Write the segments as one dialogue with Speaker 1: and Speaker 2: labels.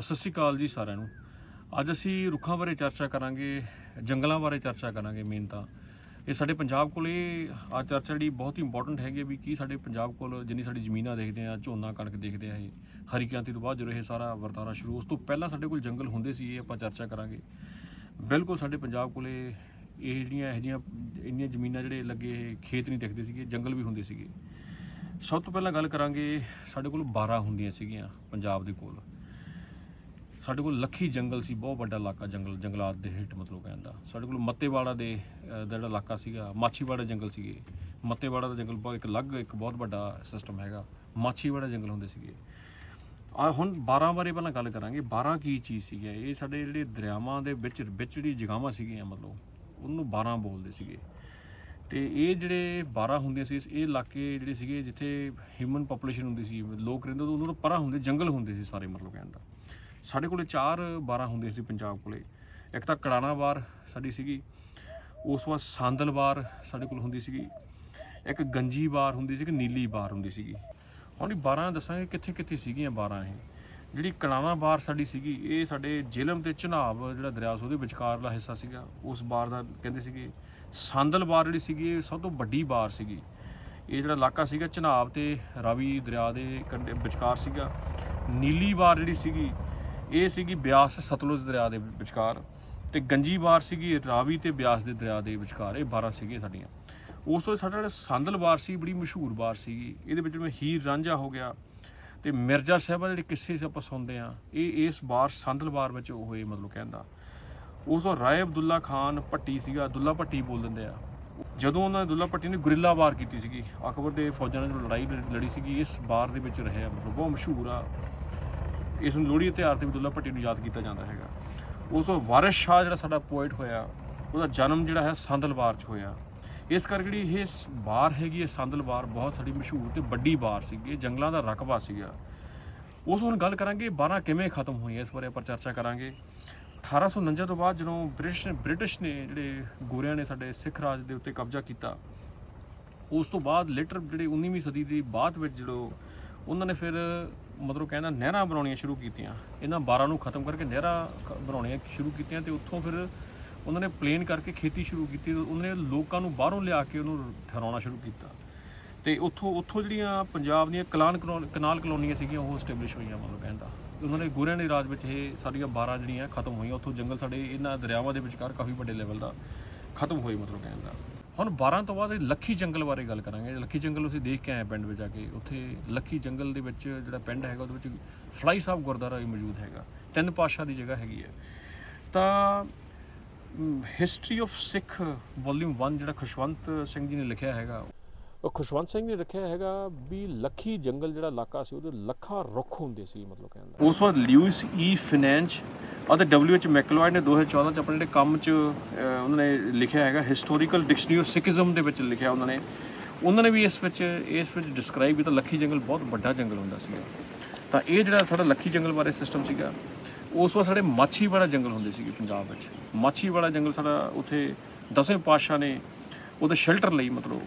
Speaker 1: ਸਤਿ ਸ਼੍ਰੀ ਅਕਾਲ ਜੀ ਸਾਰਿਆਂ ਨੂੰ। ਅੱਜ ਅਸੀਂ ਰੁੱਖਾਂ ਬਾਰੇ ਚਰਚਾ ਕਰਾਂਗੇ, ਜੰਗਲਾਂ ਬਾਰੇ ਚਰਚਾ ਕਰਾਂਗੇ ਮੇਨ ਤਾਂ। ਇਹ ਸਾਡੇ ਪੰਜਾਬ ਕੋਲ ਇਹ ਆ ਚਰਚਾ ਜਿਹੜੀ ਬਹੁਤ ਹੀ ਇੰਪੋਰਟੈਂਟ ਹੈਗੀ ਹੈ ਵੀ ਕੀ ਸਾਡੇ ਪੰਜਾਬ ਕੋਲ ਜਿੰਨੀ ਸਾਡੀ ਜ਼ਮੀਨਾਂ ਦੇਖਦੇ ਆ, ਝੋਨਾ ਕਣਕ ਦੇਖਦੇ ਆ ਇਹ। ਹਰੀ ਕ੍ਰਾਂਤੀ ਤੋਂ ਬਾਅਦ ਜਦੋਂ ਇਹ ਸਾਰਾ ਵਰਤਾਰਾ ਸ਼ੁਰੂ, ਉਸ ਤੋਂ ਪਹਿਲਾਂ ਸਾਡੇ ਕੋਲ ਜੰਗਲ ਹੁੰਦੇ ਸੀ, ਇਹ ਆਪਾਂ ਚਰਚਾ ਕਰਾਂਗੇ। ਬਿਲਕੁਲ ਸਾਡੇ ਪੰਜਾਬ ਕੋਲੇ ਇਹ ਜਿਹੜੀਆਂ ਇਹ ਜਿਹੀਆਂ ਇੰਨੀਆਂ ਜ਼ਮੀਨਾਂ ਜਿਹੜੇ ਲੱਗੇ ਖੇਤ ਨਹੀਂ ਦਿਖਦੇ ਸੀਗੇ, ਜੰਗਲ ਵੀ ਹੁੰਦੇ ਸੀਗੇ। ਸਭ ਤੋਂ ਪਹਿਲਾਂ ਗੱਲ ਕਰਾਂਗੇ, ਸਾਡੇ ਕੋਲ 12 ਹੁੰਦੀਆਂ ਸੀਗੀਆਂ ਪੰਜਾਬ ਦੇ ਕੋਲ। ਸਾਡੇ ਕੋਲ ਲੱਖੀ ਜੰਗਲ ਸੀ, ਬਹੁਤ ਵੱਡਾ ਇਲਾਕਾ ਜੰਗਲ, ਜੰਗਲਾਤ ਦੇ ਹੇਠ ਮਤਲਬ ਕਹਿੰਦਾ ਸਾਡੇ ਕੋਲ ਮੱਤੇਵਾੜਾ ਦੇ ਦਾ ਜਿਹੜਾ ਇਲਾਕਾ ਸੀਗਾ, ਮਾਛੀਵਾੜਾ ਜੰਗਲ ਸੀਗੇ। ਮੱਤੇਵਾੜਾ ਦਾ ਜੰਗਲ ਬਹੁਤ ਇੱਕ ਅਲੱਗ, ਇੱਕ ਬਹੁਤ ਵੱਡਾ ਸਿਸਟਮ ਹੈਗਾ। ਮਾਛੀਵਾੜਾ ਜੰਗਲ ਹੁੰਦੇ ਸੀਗੇ। ਆ ਹੁਣ 12 ਬਾਰੇ ਪਹਿਲਾਂ ਗੱਲ ਕਰਾਂਗੇ। 12 ਕੀ ਚੀਜ਼ ਸੀਗੀ ਇਹ ਸਾਡੇ ਜਿਹੜੇ ਦਰਿਆਵਾਂ ਦੇ ਵਿੱਚ ਵਿੱਚ ਜਿਹੜੀ ਜਗ੍ਹਾਵਾਂ ਸੀਗੀਆਂ ਮਤਲਬ, ਉਹਨੂੰ 12 ਬੋਲਦੇ ਸੀਗੇ। ਤੇ ਇਹ ਜਿਹੜੇ 12 ਹੁੰਦੀਆਂ ਸੀ, ਇਹ ਇਲਾਕੇ ਜਿਹੜੇ ਸੀਗੇ ਜਿੱਥੇ ਹਿਊਮਨ ਪੋਪੂਲੇਸ਼ਨ ਹੁੰਦੀ ਸੀ, ਲੋਕ ਰਹਿੰਦੇ ਉਹਨਾਂ ਤੋਂ ਪਰਾਂ ਹੁੰਦੇ, ਜੰਗਲ ਹੁੰਦੇ ਸੀ ਸਾਰੇ ਮਤਲਬ ਕਹਿਣ ਦਾ। ਸਾਡੇ ਕੋਲੇ ਚਾਰ 12 ਹੁੰਦੇ ਸੀ ਪੰਜਾਬ ਕੋਲੇ। ਇੱਕ ਤਾਂ ਕੜਾਣਾ ਬਾਰ ਸਾਡੀ ਸੀਗੀ, ਉਸ ਤੋਂ ਬਾਅਦ ਸਾਂਦਲ ਬਾਰ ਸਾਡੇ ਕੋਲ ਹੁੰਦੀ ਸੀਗੀ, ਇੱਕ ਗੰਜੀ ਬਾਰ ਹੁੰਦੀ ਸੀ ਇੱਕ ਨੀਲੀ ਬਾਰ ਹੁੰਦੀ ਸੀਗੀ। ਹੁਣ ਇਹ 12 ਦੱਸਾਂਗੇ ਕਿੱਥੇ ਕਿੱਥੇ ਸੀਗੀਆਂ 12 ਇਹ। ਜਿਹੜੀ ਕੜਾਣਾ ਬਾਰ ਸਾਡੀ ਸੀਗੀ, ਇਹ ਸਾਡੇ ਜੇਲਮ ਤੇ ਚਨਾਬ ਜਿਹੜਾ ਦਰਿਆ ਸੀ, ਉਹਦੇ ਵਿਚਕਾਰਲਾ ਹਿੱਸਾ ਸੀਗਾ। ਉਸ ਬਾਰ ਦਾ ਕਹਿੰਦੇ ਸੀਗੇ, ਸਾਂਦਲ ਬਾਰ ਜਿਹੜੀ ਸੀਗੀ, ਇਹ ਸਭ ਤੋਂ ਵੱਡੀ ਬਾਰ ਸੀਗੀ। ਇਹ ਜਿਹੜਾ ਇਲਾਕਾ ਸੀਗਾ ਚਨਾਬ ਤੇ ਰਾਵੀ ਦਰਿਆ ਦੇ ਕੰਢੇ ਵਿਚਕਾਰ ਸੀਗਾ। ਨੀਲੀ ਬਾਰ ਜਿਹੜੀ ਸੀਗੀ ਇਹ ਸੀਗੀ ਬਿਆਸ ਸਤਲੁਜ ਦਰਿਆ ਦੇ ਵਿਚਕਾਰ ਤੇ ਗੰਜੀ ਬਾਰ ਸੀਗੀ ਰਾਵੀ ਤੇ ਬਿਆਸ ਦੇ ਦਰਿਆ ਦੇ ਵਿਚਕਾਰ, ਇਹ 12 ਸੀਗੀਆਂ ਸਾਡੀਆਂ। ਉਸ ਤੋਂ ਸਾਡਾ ਜਿਹੜਾ ਸੰਦਲ ਵਾਰ ਸੀ, ਬੜੀ ਮਸ਼ਹੂਰ ਵਾਰ ਸੀਗੀ। ਇਹਦੇ ਵਿੱਚ ਜਿਵੇਂ ਹੀਰ ਰਾਂਝਾ ਹੋ ਗਿਆ ਤੇ ਮਿਰਜ਼ਾ ਸਾਹਿਬਾ ਜਿਹੜੇ ਕਿੱਸੇ ਸੀ ਆਪਾਂ ਸੁਣਦੇ ਆ ਇਹ ਇਸ ਵਾਰ ਸੰਦਲ ਵਾਰ ਵਿੱਚ ਹੋਏ ਮਤਲਬ ਕਹਿੰਦਾ ਉਸ ਤੋਂ ਰਾਏ ਅਬਦੁੱਲਾ ਖਾਨ ਭੱਟੀ ਸੀਗਾ ਦੁੱਲਾ ਭੱਟੀ ਬੋਲ ਦਿੰਦੇ ਆ। ਜਦੋਂ ਉਹਨਾਂ ਨੇ ਦੁੱਲਾ ਭੱਟੀ ਨੇ ਗੁਰਿੱਲਾ ਵਾਰ ਕੀਤੀ ਸੀਗੀ, ਅਕਬਰ ਦੇ ਫੌਜਾਂ ਨਾਲ ਜਦੋਂ ਲੜਾਈ ਲੜ- ਲੜੀ ਸੀਗੀ, ਇਸ ਵਾਰ ਦੇ ਵਿੱਚ ਰਹਿਆ ਮਤਲਬ ਬਹੁਤ ਮਸ਼ਹੂਰ ਆ। ਇਸ ਨੂੰ ਲੋਹੜੀ ਦੇ ਤਿਉਹਾਰ ਤੇ ਵੀ ਦੁੱਲਾ ਭੱਟੀ ਨੂੰ ਯਾਦ ਕੀਤਾ ਜਾਂਦਾ ਹੈਗਾ। ਉਸ ਤੋਂ ਵਾਰਿਸ ਸ਼ਾਹ ਜਿਹੜਾ ਸਾਡਾ ਪੋਇਟ ਹੋਇਆ, ਉਹਦਾ ਜਨਮ ਜਿਹੜਾ ਹੈ ਸੰਦਲਬਾਰ 'ਚ ਹੋਇਆ। ਇਸ ਕਰਕੇ ਜਿਹੜੀ ਇਹ ਸ- ਬਾਰ ਹੈਗੀ ਹੈ ਸੰਦਲਵਾਰ, ਬਹੁਤ ਸਾਡੀ ਮਸ਼ਹੂਰ ਤੇ ਵੱਡੀ ਬਾਰ ਸੀਗੀ, ਇਹ ਜੰਗਲਾਂ ਦਾ ਰਕਬਾ ਸੀਗਾ। ਉਸ ਹੁਣ ਗੱਲ ਕਰਾਂਗੇ 12 ਕਿਵੇਂ ਖਤਮ ਹੋਈ ਇਸ ਬਾਰੇ ਆਪਾਂ ਚਰਚਾ ਕਰਾਂਗੇ। 1849 ਤੋਂ ਬਾਅਦ ਜਦੋਂ ਬ੍ਰਿਟਿਸ਼ ਬ੍ਰਿਟਿਸ਼ ਨੇ ਜਿਹੜੇ ਗੋਰਿਆਂ ਨੇ ਸਾਡੇ ਸਿੱਖ ਰਾਜ ਦੇ ਉੱਤੇ ਕਬਜ਼ਾ ਕੀਤਾ, ਉਸ ਤੋਂ ਬਾਅਦ ਲੇਟਰ ਜਿਹੜੇ 19ਵੀਂ ਸਦੀ ਦੀ ਬਾਅਦ ਵਿੱਚ ਜਦੋਂ ਉਹਨਾਂ ਨੇ ਫਿਰ ਮਤਲਬ ਕਹਿੰਦਾ ਨਹਿਰਾਂ ਬਣਾਉਣੀਆਂ ਸ਼ੁਰੂ ਕੀਤੀਆਂ। ਇਹਨਾਂ 12 ਨੂੰ ਖਤਮ ਕਰਕੇ ਨਹਿਰਾਂ ਖ- ਬਣਾਉਣੀਆਂ ਸ਼ੁਰੂ ਕੀਤੀਆਂ ਤੇ ਉੱਥੋਂ ਫਿਰ ਉਹਨਾਂ ਨੇ ਪਲੇਨ ਕਰਕੇ ਖੇਤੀ ਸ਼ੁਰੂ ਕੀਤੀ ਉਹਨਾਂ ਨੇ ਲੋਕਾਂ ਨੂੰ ਬਾਹਰੋਂ ਲਿਆ ਕੇ ਉਹਨੂੰ ਠਹਿਰਾਉਣਾ ਸ਼ੁਰੂ ਕੀਤਾ। ਤੇ ਉੱਥੋਂ ਉੱਥੋਂ ਜਿਹੜੀਆਂ ਪੰਜਾਬ ਦੀਆਂ ਕਲਾਨ ਕਲੋ- ਕਨਾਲ ਕਲੋਨੀਆਂ ਸੀਗੀਆਂ ਉਹ ਸਟੈਬਲਿਸ਼ ਹੋਈਆਂ ਮਤਲਬ ਕਹਿੰਦਾ ਉਹਨਾਂ ਨੇ ਗੋਰਿਆਂ ਦੇ ਰਾਜ ਵਿੱਚ ਇਹ ਸਾਰੀਆਂ 12 ਜਿਹੜੀਆਂ ਖਤਮ ਹੋਈਆਂ, ਉੱਥੋਂ ਜੰਗਲ ਸਾਡੇ ਇਹਨਾਂ ਦਰਿਆਵਾਂ ਦੇ ਵਿਚਕਾਰ ਕਾਫੀ ਵੱਡੇ ਲੈਵਲ ਦਾ ਖਤਮ ਹੋਏ ਮਤਲਬ ਕਹਿੰਦਾ ਹੁਣ 12 ਤੋਂ ਬਾਅਦ ਲੱਖੀ ਜੰਗਲ ਬਾਰੇ ਗੱਲ ਕਰਾਂਗੇ। ਲੱਖੀ ਜੰਗਲ ਅਸੀਂ ਦੇਖ ਕੇ ਆਏ ਪਿੰਡ ਵਿੱਚ ਜਾ ਕੇ। ਉੱਥੇ ਲੱਖੀ ਜੰਗਲ ਦੇ ਵਿੱਚ ਜਿਹੜਾ ਪਿੰਡ ਹੈਗਾ, ਉਹਦੇ ਵਿੱਚ ਫਲਾਈ ਸਾਹਿਬ ਗੁਰਦੁਆਰਾ ਵੀ ਮੌਜੂਦ ਹੈਗਾ। ਤਿੰਨ ਪਾਸ਼ਾ ਦੀ ਜਗ੍ਹਾ ਹੈਗੀ ਹੈ। ਤਾਂ ਹਿਸਟਰੀ ਆਫ ਸਿੱਖ ਵੋਲਿਊਮ 1 ਜਿਹੜਾ ਖੁਸ਼ਵੰਤ ਸਿੰਘ ਜੀ ਨੇ ਲਿਖਿਆ ਹੈਗਾ, ਉਹ ਖੁਸ਼ਵੰਤ ਸਿੰਘ ਨੇ ਰੱਖਿਆ ਹੈਗਾ ਵੀ ਲੱਖੀ ਜੰਗਲ ਜਿਹੜਾ ਇਲਾਕਾ ਸੀ, ਉਹਦੇ ਲੱਖਾਂ ਰੁੱਖ ਹੁੰਦੇ ਸੀ, ਮਤਲਬ ਕਹਿੰਦਾ। ਉਸ ਵਾਰ ਲਿਊਇਸ ਈ ਫਿਨੈਂਚ ਅਤੇ ਡਬਲਯੂ ਐਚ ਮੈਕਲੋਇਡ ਨੇ 2014 ਚ ਆਪਣੇ ਜਿਹੜੇ ਕੰਮ ਚ ਉਹਨਾਂ ਨੇ ਲਿਖਿਆ ਹੈਗਾ ਹਿਸਟੋਰੀਕਲ ਡਿਕਸ਼ਨਰੀ ਆਫ ਸਿੱਖੀਜ਼ਮ ਦੇ ਵਿੱਚ ਲਿਖਿਆ ਉਹਨਾਂ ਨੇ। ਉਹਨਾਂ ਨੇ ਵੀ ਇਸ ਵਿੱਚ ਇਸ ਵਿੱਚ ਡਿਸਕ੍ਰਾਈਬ ਕੀਤਾ, ਲੱਖੀ ਜੰਗਲ ਬਹੁਤ ਵੱਡਾ ਜੰਗਲ ਹੁੰਦਾ ਸੀਗਾ। ਤਾਂ ਇਹ ਜਿਹੜਾ ਸਾਡਾ ਲੱਖੀ ਜੰਗਲ ਬਾਰੇ ਸਿਸਟਮ ਸੀਗਾ, ਉਸ ਵਾਰ ਸਾਡੇ ਮਾਛੀ ਵਾਲਾ ਜੰਗਲ ਹੁੰਦੇ ਸੀਗੇ ਪੰਜਾਬ ਵਿੱਚ। ਮਾਛੀ ਵਾਲਾ ਜੰਗਲ ਸਾਡਾ ਉੱਥੇ ਦਸਵੇਂ ਪਾਤਸ਼ਾਹ ਨੇ ਉਹਦੇ ਸ਼ੈਲਟਰ ਲਈ ਮਤਲਬ,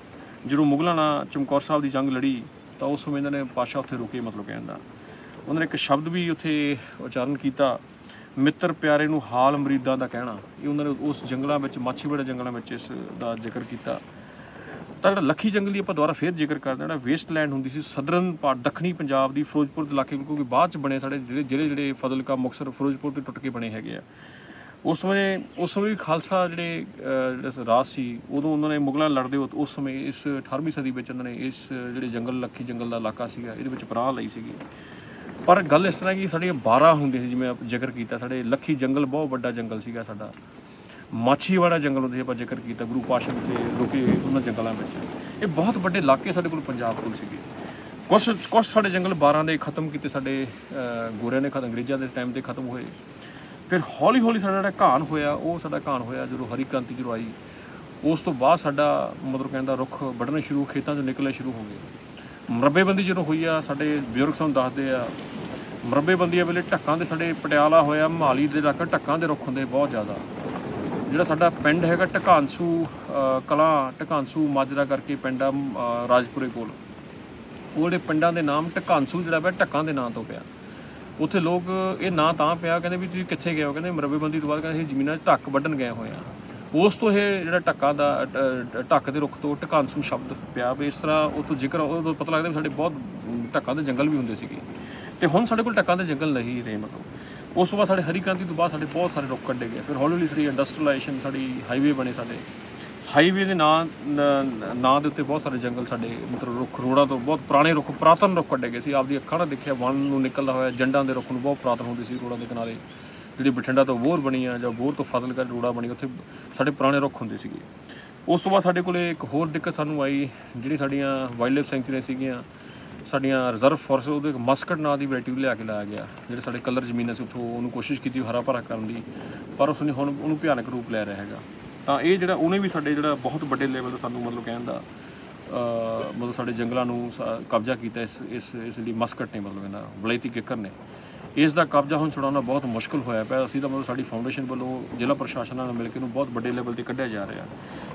Speaker 1: ਜਦੋਂ ਮੁਗਲਾਂ ਨਾਲ ਚਮਕੌਰ ਸਾਹਿਬ ਦੀ ਜੰਗ ਲੜੀ, ਤਾਂ ਉਸ ਸਮੇਂ ਇਹਨਾਂ ਨੇ ਪਾਤਸ਼ਾਹ ਉੱਥੇ ਰੁਕੇ ਮਤਲਬ ਕਹਿਣ ਦਾ। ਉਹਨਾਂ ਨੇ ਇੱਕ ਸ਼ਬਦ ਵੀ ਉੱਥੇ ਉਚਾਰਨ ਕੀਤਾ ਮਿੱਤਰ ਪਿਆਰੇ ਨੂੰ ਹਾਲ ਮਰੀਦਾਂ ਦਾ ਕਹਿਣਾ, ਇਹ ਉਹਨਾਂ ਨੇ ਉਸ ਜੰਗਲਾਂ ਵਿੱਚ, ਮਾਛੀਵਾੜਾ ਜੰਗਲਾਂ ਵਿੱਚ ਇਸ ਦਾ ਜ਼ਿਕਰ ਕੀਤਾ। ਤਾਂ ਜਿਹੜਾ ਲੱਖੀ ਜੰਗਲ ਦੀ ਆਪਾਂ ਦੁਬਾਰਾ ਫੇਰ ਜ਼ਿਕਰ ਕਰਦੇ ਹਾਂ, ਜਿਹੜਾ ਵੇਸਟਲੈਂਡ ਹੁੰਦੀ ਸੀ, ਸਦਰਨ ਪਾਰਟ ਦੱਖਣੀ ਪੰਜਾਬ ਦੀ, ਫਿਰੋਜ਼ਪੁਰ ਦੇ ਇਲਾਕੇ ਕਿਉਂਕਿ ਬਾਅਦ ਚ ਬਣੇ ਸਾਡੇ ਜਿਹੜੇ ਜਿਹੜੇ ਜਿਹੜੇ ਫਜ਼ਲਕਾ, ਮੁਕਤਸਰ, ਫਿਰੋਜ਼ਪੁਰ ਤੋਂ ਟੁੱਟ ਕੇ ਬਣੇ ਹੈਗੇ ਆ। ਉਸ ਸਮੇਂ ਉਸ ਸਮੇਂ ਵੀ ਖਾਲਸਾ ਜਿਹੜੇ ਜਿਹੜਾ ਰਾਜ ਸੀ, ਉਦੋਂ ਉਹਨਾਂ ਨੇ ਮੁਗਲਾਂ ਲੜਦੇ ਹੋ ਉਸ ਸਮੇਂ ਇਸ 18ਵੀਂ ਸਦੀ ਵਿੱਚ ਉਹਨਾਂ ਨੇ ਇਸ, ਜਿਹੜੇ ਜੰਗਲ, ਲੱਖੀ ਜੰਗਲ ਦਾ ਇਲਾਕਾ ਸੀਗਾ, ਇਹਦੇ ਵਿੱਚ ਪਨਾਹ ਲਈ ਸੀਗੀ। ਪਰ ਗੱਲ ਇਸ ਤਰ੍ਹਾਂ ਕਿ ਸਾਡੀਆਂ 12 ਹੁੰਦੀਆਂ ਸੀ, ਜਿਵੇਂ ਆਪਾਂ ਜ਼ਿਕਰ ਕੀਤਾ, ਸਾਡੇ ਲੱਖੀ ਜੰਗਲ, ਬਹੁਤ ਵੱਡਾ ਜੰਗਲ ਸੀਗਾ ਸਾਡਾ। ਮਾਛੀਵਾੜਾ ਜੰਗਲ ਉਹਦੇ ਆਪਾਂ ਜ਼ਿਕਰ ਕੀਤਾ, ਗੁਰੂ ਪਾਸ਼ਾ ਦੇ ਰੁਕੇ ਉਹਨਾਂ ਜੰਗਲਾਂ ਵਿੱਚ। ਇਹ ਬਹੁਤ ਵੱਡੇ ਇਲਾਕੇ ਸਾਡੇ ਕੋਲ ਪੰਜਾਬ ਕੋਲ ਸੀਗੇ। ਕੁਛ ਕੁਛ ਸਾਡੇ ਜੰਗਲ 12 ਦੇ ਖਤਮ ਕੀਤੇ, ਸਾਡੇ ਗੋਰਿਆਂ ਨੇ ਖਤਮ ਅੰਗਰੇਜ਼ਾਂ ਦੇ ਟਾਈਮ ਤੇ ਖਤਮ ਹੋਏ। ਫਿਰ ਹੌਲੀ ਹੌਲੀ ਸਾਡਾ ਜਿਹੜਾ ਘਾਣ ਹੋਇਆ, ਉਹ ਸਾਡਾ ਘਾਣ ਹੋਇਆ, ਜਦੋਂ ਹਰੀ ਕ੍ਰਾਂਤੀ ਜਦੋਂ ਆਈ, ਉਸ ਤੋਂ ਬਾਅਦ ਸਾਡਾ ਮਤਲਬ ਕਹਿੰਦਾ ਰੁੱਖ ਵੱਢਣੇ ਸ਼ੁਰੂ, ਖੇਤਾਂ 'ਚੋਂ ਨਿਕਲਣੇ ਸ਼ੁਰੂ ਹੋ ਗਏ। ਮਰੱਬੇਬੰਦੀ ਜਦੋਂ ਹੋਈ ਆ ਸਾਡੇ ਬਜ਼ੁਰਗ ਸਾਨੂੰ ਦੱਸਦੇ ਆ ਮਰੱਬੇਬੰਦੀਆਂ ਵੇਲੇ ਢੱਕਾਂ ਦੇ ਸਾਡੇ ਪਟਿਆਲਾ ਹੋਇਆ ਮਹਾਲੀ ਦੇ ਇਲਾਕਾ ਢੱਕਾਂ ਦੇ ਰੁੱਖ ਹੁੰਦੇ ਬਹੁਤ ਜ਼ਿਆਦਾ। ਜਿਹੜਾ ਸਾਡਾ ਪਿੰਡ ਹੈਗਾ ਢਕਾਂਸੂ ਅਹ, ਕਲਾਂ ਢਕਾਂਸੂ ਮਾਜਰਾ ਕਰਕੇ ਪਿੰਡ ਆ ਰਾਜਪੁਰੇ ਕੋਲ। ਉਹ ਜਿਹੜੇ ਪਿੰਡਾਂ ਦੇ ਨਾਮ ਢਕਾਂਸੂ ਜਿਹੜਾ ਪਿਆ ਢੱਕਾਂ ਦੇ ਨਾਂ ਤੋਂ ਪਿਆ। ਉੱਥੇ ਲੋਕ ਇਹ ਨਾਂ ਤਾਂ ਪਿਆ ਕਹਿੰਦੇ ਵੀ ਤੁਸੀਂ ਕਿੱਥੇ ਗਏ ਹੋ? ਕਹਿੰਦੇ ਮਰਬੇਬੰਦੀ ਤੋਂ ਬਾਅਦ ਕਹਿੰਦੇ ਅਸੀਂ ਜ਼ਮੀਨਾਂ 'ਚ ਢੱਕ ਵੱਢਣ ਗਏ ਹੋਏ ਆ। ਉਸ ਤੋਂ ਇਹ ਜਿਹੜਾ ਢੱਕਾਂ ਦਾ ਟੱਕ ਦੇ ਰੁੱਖ ਤੋਂ ਟਕਾਂਸੂ ਸ਼ਬਦ ਪਿਆ ਵੀ ਇਸ ਤਰ੍ਹਾਂ ਉਹ ਤੋਂ ਜ਼ਿਕਰ ਉਹ ਪਤਾ ਲੱਗਦਾ ਵੀ ਸਾਡੇ ਬਹੁਤ ਢੱਕਾਂ ਦੇ ਜੰਗਲ ਵੀ ਹੁੰਦੇ ਸੀਗੇ। ਤੇ ਹੁਣ ਸਾਡੇ ਕੋਲ ਢੱਕਾਂ ਦੇ ਜੰਗਲ ਨਹੀਂ ਰਹੇ ਮਤਲਬ। ਉਸ ਤੋਂ ਬਾਅਦ ਸਾਡੇ ਹਰੀ ਕ੍ਰਾਂਤੀ ਤੋਂ ਬਾਅਦ ਸਾਡੇ ਬਹੁਤ ਸਾਰੇ ਰੁੱਖ ਕੱਢੇ ਗਏ। ਫਿਰ ਹੌਲੀ ਹੌਲੀ ਸਾਡੀ ਇੰਡਸਟਰੀਲਾਈਜੇਸ਼ਨ ਸਾਡੀ ਹਾਈਵੇ ਬਣੇ ਸਾਡੇ। ਹਾਈਵੇ ਦੇ ਨਾਂ ਨਾਂ ਦੇ ਉੱਤੇ ਬਹੁਤ ਸਾਰੇ ਜੰਗਲ ਸਾਡੇ ਮਤਲਬ ਰੁੱਖ, ਰੋੜਾਂ ਤੋਂ ਬਹੁਤ ਪੁਰਾਣੇ ਰੁੱਖ, ਪੁਰਾਤਨ ਰੁੱਖ ਕੱਢੇ ਗਏ ਸੀ। ਆਪਦੀ ਅੱਖਾਂ ਨਾਲ ਦੇਖਿਆ, ਵਣ ਨੂੰ ਨਿਕਲਦਾ ਹੋਇਆ ਜੰਡਾਂ ਦੇ ਰੁੱਖ ਨੂੰ ਬਹੁਤ ਪੁਰਾਤਨ ਹੁੰਦੇ ਸੀ ਰੋੜਾਂ ਦੇ ਕਿਨਾਰੇ। ਜਿਹੜੀ ਬਠਿੰਡਾ ਤੋਂ ਬੋਰ ਬਣੀ ਆ ਜਾਂ ਬੋਰ ਤੋਂ ਫਾਜ਼ਿਲਕਾ ਰੋੜਾ ਬਣੀ, ਉੱਥੇ ਸਾਡੇ ਪੁਰਾਣੇ ਰੁੱਖ ਹੁੰਦੇ ਸੀਗੇ। ਉਸ ਤੋਂ ਬਾਅਦ ਸਾਡੇ ਕੋਲੇ ਇੱਕ ਹੋਰ ਦਿੱਕਤ ਸਾਨੂੰ ਆਈ, ਜਿਹੜੀ ਸਾਡੀਆਂ ਵਾਈਲਡ ਲਾਈਫ ਸੈਂਚੁਰੀਆਂ ਸੀਗੀਆਂ, ਸਾਡੀਆਂ ਰਿਜ਼ਰਵ ਫੋਰਸ ਉਹਦੇ ਇੱਕ ਮਸਕਟ ਨਾਂ ਦੀ ਵੈਰਾਈਟੀ ਲਿਆ ਕੇ ਲਾਇਆ ਗਿਆ, ਜਿਹੜੇ ਸਾਡੇ ਕਲਰ ਜ਼ਮੀਨਾਂ ਸੀ, ਉੱਥੋਂ ਉਹਨੂੰ ਕੋਸ਼ਿਸ਼ ਕੀਤੀ ਹਰਾ ਭਰਾ ਕਰਨ ਦੀ, ਪਰ ਉਸਨੇ ਹੁਣ ਉਹਨੂੰ ਭਿਆਨਕ ਰੂਪ ਲੈ ਰਿਹਾ ਹੈਗਾ। ਤਾਂ ਇਹ ਜਿਹੜਾ ਉਹਨੇ ਵੀ ਸਾਡੇ ਜਿਹੜਾ ਬਹੁਤ ਵੱਡੇ ਲੈਵਲ ਦਾ ਸਾਨੂੰ ਮਤਲਬ ਕਹਿਣ ਦਾ ਮਤਲਬ ਸਾਡੇ ਜੰਗਲਾਂ ਨੂੰ ਕਬਜ਼ਾ ਕੀਤਾ ਇਸ ਇਸ ਇਸ ਲਈ ਮਸਕਟ ਨੇ ਮਤਲਬ ਇਹਨਾਂ, ਵਲੈਤੀ ਕਿੱਕਰ ਨੇ। ਇਸ ਦਾ ਕਬਜ਼ਾ ਹੁਣ ਛੁਡਾਉਣਾ ਬਹੁਤ ਮੁਸ਼ਕਲ ਹੋਇਆ ਪਿਆ। ਅਸੀਂ ਤਾਂ ਮਤਲਬ ਸਾਡੀ ਫਾਊਂਡੇਸ਼ਨ ਵੱਲੋਂ ਜ਼ਿਲ੍ਹਾ ਪ੍ਰਸ਼ਾਸਨ ਨਾਲ ਮਿਲ ਕੇ ਇਹਨੂੰ ਬਹੁਤ ਵੱਡੇ ਲੈਵਲ ਤੇ ਕੱਢਿਆ ਜਾ ਰਿਹਾ।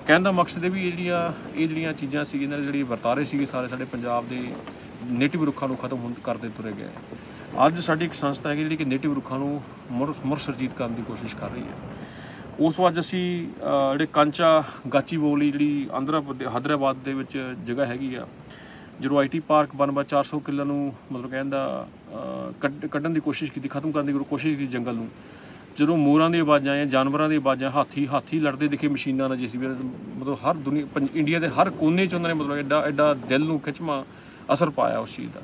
Speaker 1: ਕਹਿਣ ਦਾ ਮਕਸਦ ਇਹ ਵੀ ਇਹ ਜਿਹੜੀਆਂ ਇਹ ਜਿਹੜੀਆਂ ਚੀਜ਼ਾਂ ਸੀ ਇਹਨਾਂ ਦੇ ਜਿਹੜੀ ਵਰਤਾਰੇ ਸੀਗੇ ਸਾਰੇ ਸਾਡੇ ਪੰਜਾਬ ਦੇ ਨੇਟਿਵ ਰੁੱਖਾਂ ਨੂੰ ਖਤਮ ਹੋਣ ਕਰਦੇ ਤੁਰੇ ਗਏ। ਅੱਜ ਸਾਡੀ ਇੱਕ ਸੰਸਥਾ ਹੈਗੀ ਜਿਹੜੀ ਕਿ ਨੇਟਿਵ ਰੁੱਖਾਂ ਨੂੰ ਮੁੜ ਮੁੜ ਸਰਜੀਤ ਕਰਨ ਦੀ ਕੋਸ਼ਿਸ਼ ਕਰ ਰਹੀ ਹੈ। ਉਸ ਤੋਂ ਅੱਜ ਅਸੀਂ ਜਿਹੜੇ ਕਾਂਚਾ ਗਾਚੀ ਬੋਲੀ ਜਿਹੜੀ ਆਂਧਰਾ ਪ੍ਰਦੇ- ਹੈਦਰਾਬਾਦ ਦੇ ਵਿੱਚ ਜਗ੍ਹਾ ਹੈਗੀ ਆ ਜਦੋਂ ਆਈਟੀ ਪਾਰਕ ਬਣਵਾ 400 ਕਿੱਲਾ ਨੂੰ ਮਤਲਬ ਕਹਿੰਦਾ ਕੱਢਣ ਦੀ ਕੋਸ਼ਿਸ਼ ਕੀਤੀ, ਖਤਮ ਕਰਨ ਦੀ ਕੋਸ਼ਿਸ਼ ਕੀਤੀ ਜੰਗਲ ਨੂੰ। ਜਦੋਂ ਮੋਰਾਂ ਦੀ ਆਵਾਜ਼ਾਂ ਜਾਂ ਜਾਨਵਰਾਂ ਦੀ ਆਵਾਜ਼ਾਂ, ਹਾਥੀ ਹਾਥੀ ਲੜਦੇ ਦਿਖੇ ਮਸ਼ੀਨਾਂ ਨਾਲ ਜੀਸੀਬੀ ਮਤਲਬ ਹਰ ਦੁਨੀਆ ਪੰਜ- ਇੰਡੀਆ ਦੇ ਹਰ ਕੋਨੇ 'ਚ ਉਹਨਾਂ ਨੇ ਮਤਲਬ ਐਡਾ ਐਡਾ ਦਿਲ ਨੂੰ ਖਿੱਚਵਾਂ ਅਸਰ ਪਾਇਆ ਉਸ ਚੀਜ਼ ਦਾ।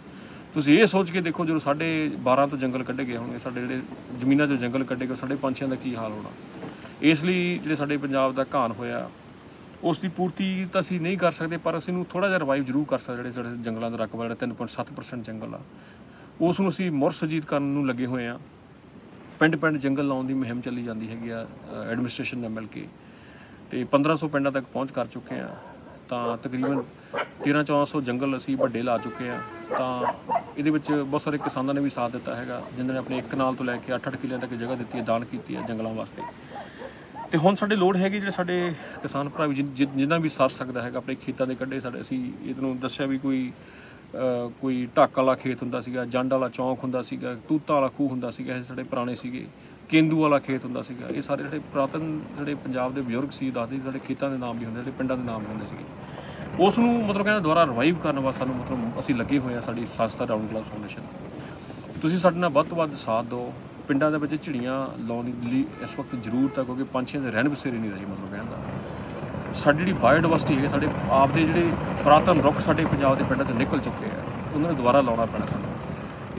Speaker 1: ਤੁਸੀਂ ਇਹ ਸੋਚ ਕੇ ਦੇਖੋ ਜਦੋਂ ਸਾਡੇ 12 ਤੋਂ ਜੰਗਲ ਕੱਢੇ ਗਏ ਹੋਣਗੇ, ਸਾਡੇ ਜਿਹੜੇ ਜ਼ਮੀਨਾਂ 'ਚੋਂ ਜੰਗਲ ਕੱਢੇ ਗਏ ਸਾਡੇ ਪੰਛੀਆਂ ਦਾ ਕੀ ਹਾਲ ਹੋਣਾ। ਇਸ ਲਈ ਜਿਹੜੇ ਸਾਡੇ ਪੰਜਾਬ ਦਾ ਘਾਣ ਹੋਇਆ ਉਸ ਦੀ ਪੂਰਤੀ ਤਾਂ ਅਸੀਂ ਨਹੀਂ ਕਰ ਸਕਦੇ, ਪਰ ਅਸੀਂ ਨੂੰ ਥੋੜਾ ਜਿਹਾ ਰਿਵਾਈਵ ਜ਼ਰੂਰ ਕਰ ਸਕਦੇ ਜਿਹੜੇ ਸਾਡੇ ਜੰਗਲਾਂ ਦਾ ਰਕਬਾ, ਜਿਹੜਾ 3.7% ਜੰਗਲ ਆ। ਉਸ ਨੂੰ ਅਸੀਂ ਮੁੜ ਸੁਰਜੀਤ ਕਰਨ ਨੂੰ ਲੱਗੇ ਹੋਏ ਆ। ਪਿੰਡ ਪਿੰਡ ਜੰਗਲ ਲਾਉਣ ਦੀ ਮੁਹਿੰਮ ਚੱਲੀ ਜਾਂਦੀ ਹੈਗੀ ਆ ਐਡਮਿਨਿਸਟ੍ਰੇਸ਼ਨ ਨਾਲ ਮਿਲ ਕੇ। ਤੇ 1500 ਪਿੰਡਾਂ ਤੱਕ ਪਹੁੰਚ ਕਰ ਚੁੱਕੇ ਆ। ਤਾਂ ਤਕਰੀਬਨ 13 1400 ਜੰਗਲ ਅਸੀਂ ਵੱਡੇ ਲਾ ਚੁੱਕੇ ਆ। ਤਾਂ ਇਹਦੇ ਵਿੱਚ ਬਹੁਤ ਸਾਰੇ ਕਿਸਾਨਾਂ ਨੇ ਵੀ ਸਾਥ ਦਿੱਤਾ ਹੈਗਾ, ਜਿਨ੍ਹਾਂ ਨੇ ਆਪਣੇ ਇੱਕ ਕਨਾਲ ਤੋਂ ਲੈ ਕੇ 8-8 ਕਿੱਲਿਆਂ ਤੱਕ ਜਗ੍ਹਾ ਦਿੱਤੀ ਹੈ, ਦਾਨ ਕੀਤੀ ਹੈ ਜੰਗਲਾਂ ਵਾਸਤੇ। ਤੇ ਹੁਣ ਸਾਡੇ ਲੋੜ ਹੈਗੀ ਜਿਹੜੇ ਸਾਡੇ ਕਿਸਾਨ ਭਰਾ ਵੀ ਜਿ- ਜਿੰਨਾ ਵੀ ਸਰ ਸਕਦਾ ਹੈਗਾ ਆਪਣੇ ਖੇਤਾਂ ਦੇ ਕੱਢੇ ਸਾਡੇ ਅਸੀਂ ਇਹਨੂੰ ਦੱਸਿਆ ਵੀ ਕੋਈ ਅਹ, ਕੋਈ ਢਾਕ ਵਾਲਾ ਖੇਤ ਹੁੰਦਾ ਸੀਗਾ ਜੰਡ ਵਾਲਾ ਚੌਂਕ ਹੁੰਦਾ ਸੀਗਾ ਤੂਤਾਂ ਵਾਲਾ ਖੂਹ ਹੁੰਦਾ ਸੀਗਾ ਇਹ ਸਾਡੇ ਪੁਰਾਣੇ ਸੀਗੇ ਕੇਂਦੂ ਵਾਲਾ ਖੇਤ ਹੁੰਦਾ ਸੀਗਾ ਇਹ ਸਾਰੇ ਜਿਹੜੇ ਪੁਰਾਤਨ ਜਿਹੜੇ ਪੰਜਾਬ ਦੇ ਬਜ਼ੁਰਗ ਸੀ ਦੱਸਦੇ ਸੀ ਸਾਡੇ ਖੇਤਾਂ ਦੇ ਨਾਮ ਵੀ ਹੁੰਦੇ ਜਿਹੜੇ ਪਿੰਡਾਂ ਦੇ ਨਾਮ ਵੀ ਹੁੰਦੇ ਸੀਗੇ। ਉਸ ਨੂੰ ਮਤਲਬ ਕਹਿੰਦਾ ਦੁਬਾਰਾ ਰਿਵਾਈਵ ਕਰਨ ਵਾਸਤੇ ਸਾਨੂੰ ਮਤਲਬ ਅਸੀਂ ਲੱਗੇ ਹੋਏ ਆ ਸਾਡੀ ਸੰਸਥਾ ਰਾਉਂਡ ਕਲਾਸ ਫਾਊਂਡੇਸ਼ਨ ਤੁਸੀਂ ਸਾਡੇ ਨਾਲ ਵੱਧ ਤੋਂ ਵੱਧ ਸਾਥ ਦਿਓ। ਪਿੰਡਾਂ ਦੇ ਵਿੱਚ ਝਿੜੀਆਂ ਲਾਉਣ ਲਈ ਇਸ ਵਕਤ ਜ਼ਰੂਰਤ ਹੈ ਕਿਉਂਕਿ ਪੰਛੀਆਂ ਦੇ ਰਹਿਣ ਬਸੇਰੇ ਨਹੀਂ ਰਹੇ ਮਤਲਬ ਕਹਿੰਦਾ ਸਾਡੀ ਜਿਹੜੀ ਬਾਇਓਡਾਇਵਰਸਿਟੀ ਹੈ ਸਾਡੇ ਆਪ ਦੇ ਜਿਹੜੇ ਪੁਰਾਤਨ ਰੁੱਖ ਸਾਡੇ ਪੰਜਾਬ ਦੇ ਪਿੰਡਾਂ 'ਚ ਨਿਕਲ ਚੁੱਕੇ ਆ, ਉਹਨਾਂ ਨੂੰ ਦੁਬਾਰਾ ਲਾਉਣਾ ਪੈਣਾ ਸਾਨੂੰ।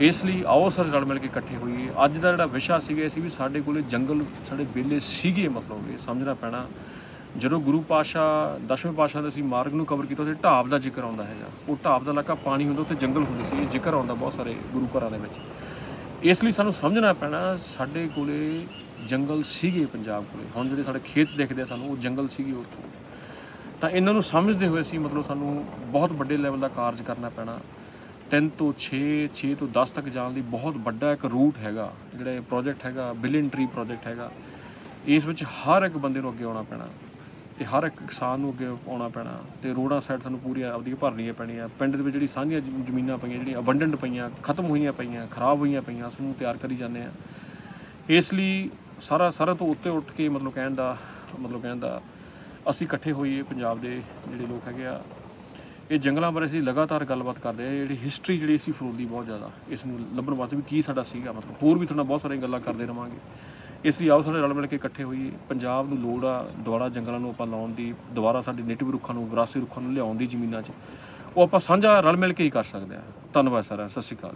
Speaker 1: ਇਸ ਲਈ ਆਓ ਸਰ ਰਲ ਮਿਲ ਕੇ ਇਕੱਠੇ ਹੋਈਏ। ਅੱਜ ਦਾ ਜਿਹੜਾ ਵਿਸ਼ਾ ਸੀਗਾ, ਇਹ ਸੀ ਵੀ ਸਾਡੇ ਕੋਲੇ ਜੰਗਲ, ਸਾਡੇ ਬੇਲੇ ਸੀਗੇ ਮਤਲਬ ਇਹ, ਸਮਝਣਾ ਪੈਣਾ। ਜਦੋਂ ਗੁਰੂ ਪਾਸ਼ਾ ਦਸ਼ਵੇਂ ਪਾਸ਼ਾ ਦੇ ਅਸੀਂ ਮਾਰਗ ਨੂੰ ਕਵਰ ਕੀਤਾ ਉਹਦੇ ਢਾਬ ਦਾ ਜ਼ਿਕਰ ਆਉਂਦਾ ਹੈਗਾ। ਉਹ ਢਾਬ ਦਾ ਇਲਾਕਾ ਪਾਣੀ ਹੁੰਦਾ, ਉੱਥੇ ਜੰਗਲ ਹੁੰਦੇ ਸੀ ਇਹ ਜ਼ਿਕਰ ਆਉਂਦਾ ਬਹੁਤ ਸਾਰੇ ਗੁਰੂ ਘਰਾਂ ਦੇ ਵਿੱਚ। ਇਸ ਲਈ ਸਾਨੂੰ ਸਮਝਣਾ ਪੈਣਾ, ਸਾਡੇ ਕੋਲੇ ਜੰਗਲ ਸੀਗੇ ਪੰਜਾਬ ਕੋਲੇ। ਹੁਣ ਜਿਹੜੇ ਸਾਡੇ ਖੇਤ ਦਿਖਦੇ ਆ ਸਾਨੂੰ, ਉਹ ਜੰਗਲ ਸੀਗੇ ਉੱਥੋਂ। ਤਾਂ ਇਹਨਾਂ ਨੂੰ ਸਮਝਦੇ ਹੋਏ ਅਸੀਂ ਮਤਲਬ ਸਾਨੂੰ ਬਹੁਤ ਵੱਡੇ ਲੈਵਲ ਦਾ ਕਾਰਜ ਕਰਨਾ ਪੈਣਾ। 3 ਤੋਂ 6 6 ਤੋਂ 10 ਤੱਕ ਜਾਣ ਲਈ ਬਹੁਤ ਵੱਡਾ ਇੱਕ ਰੂਟ ਹੈਗਾ, ਜਿਹੜਾ ਇਹ ਪ੍ਰੋਜੈਕਟ ਹੈਗਾ ਬਿਲੀਅਨ ਟਰੀ ਪ੍ਰੋਜੈਕਟ ਹੈਗਾ। ਇਸ ਵਿੱਚ ਹਰ ਇੱਕ ਬੰਦੇ ਨੂੰ ਅੱਗੇ ਆਉਣਾ ਪੈਣਾ। ਤੇ ਹਰ ਇੱਕ ਕਿਸਾਨ ਨੂੰ ਅੱਗੇ ਆਉਣਾ ਪੈਣਾ ਤੇ ਰੋਡਾਂ ਸਾਈਡ ਸਾਨੂੰ ਪੂਰੀਆਂ ਆਪਦੀਆਂ ਭਰਨੀਆਂ ਪੈਣੀਆਂ ਪਿੰਡ ਦੇ ਵਿੱਚ ਜਿਹੜੀ ਸਾਂਝੀਆਂ ਜ਼ਮੀਨਾਂ ਪਈਆਂ ਜਿਹੜੀਆਂ ਅਬੰਡੈਂਟ ਪਈਆਂ, ਖਤਮ ਹੋਈਆਂ ਪਈਆਂ, ਖਰਾਬ ਹੋਈਆਂ ਪਈਆਂ ਉਸ ਨੂੰ ਤਿਆਰ ਕਰੀ ਜਾਂਦੇ ਆ। ਇਸ ਲਈ ਸਾਰਾ ਸਾਰਾ ਤੋਂ ਉੱਤੇ ਉੱਠ ਕੇ ਮਤਲਬ ਕਹਿਣ ਦਾ, ਮਤਲਬ ਕਹਿਣ ਦਾ ਅਸੀਂ ਇਕੱਠੇ ਹੋਈਏ ਪੰਜਾਬ ਦੇ ਜਿਹੜੇ ਲੋਕ ਹੈਗੇ ਆ। ਇਹ ਜੰਗਲਾਂ ਬਾਰੇ ਅਸੀਂ ਲਗਾਤਾਰ ਗੱਲਬਾਤ ਕਰਦੇ ਆ, ਜਿਹੜੀ ਹਿਸਟਰੀ ਜਿਹੜੀ ਅਸੀਂ ਫਰੋਲਦੀ ਬਹੁਤ ਜ਼ਿਆਦਾ, ਇਸ ਨੂੰ ਲੱਭਣ ਵਾਸਤੇ ਵੀ ਕੀ ਸਾਡਾ ਸੀਗਾ, ਮਤਲਬ ਹੋਰ ਵੀ ਤੁਹਾਡੇ ਬਹੁਤ ਸਾਰੀਆਂ ਗੱਲਾਂ ਕਰਦੇ ਰਵਾਂਗੇ। ਇਸ ਲਈ ਆਓ ਸਾਡੇ ਰਲ ਮਿਲ ਕੇ ਇਕੱਠੇ ਹੋਈਏ। ਪੰਜਾਬ ਨੂੰ ਲੋੜ ਆ ਦੁਬਾਰਾ ਜੰਗਲਾਂ ਨੂੰ ਆਪਾਂ ਲਾਉਣ ਦੀ, ਦੁਬਾਰਾ ਸਾਡੇ ਨੇਟਿਵ ਰੁੱਖਾਂ ਨੂੰ, ਵਿਰਾਸਤੀ ਰੁੱਖਾਂ ਨੂੰ ਲਿਆਉਣ ਦੀ ਜ਼ਮੀਨਾਂ 'ਚ। ਉਹ ਆਪਾਂ ਸਾਂਝਾ ਰਲ ਮਿਲ ਕੇ ਹੀ ਕਰ ਸਕਦੇ ਆ ਧੰਨਵਾਦ ਸਾਰਾ ਸਤਿ ਸ਼੍ਰੀ ਅਕਾਲ।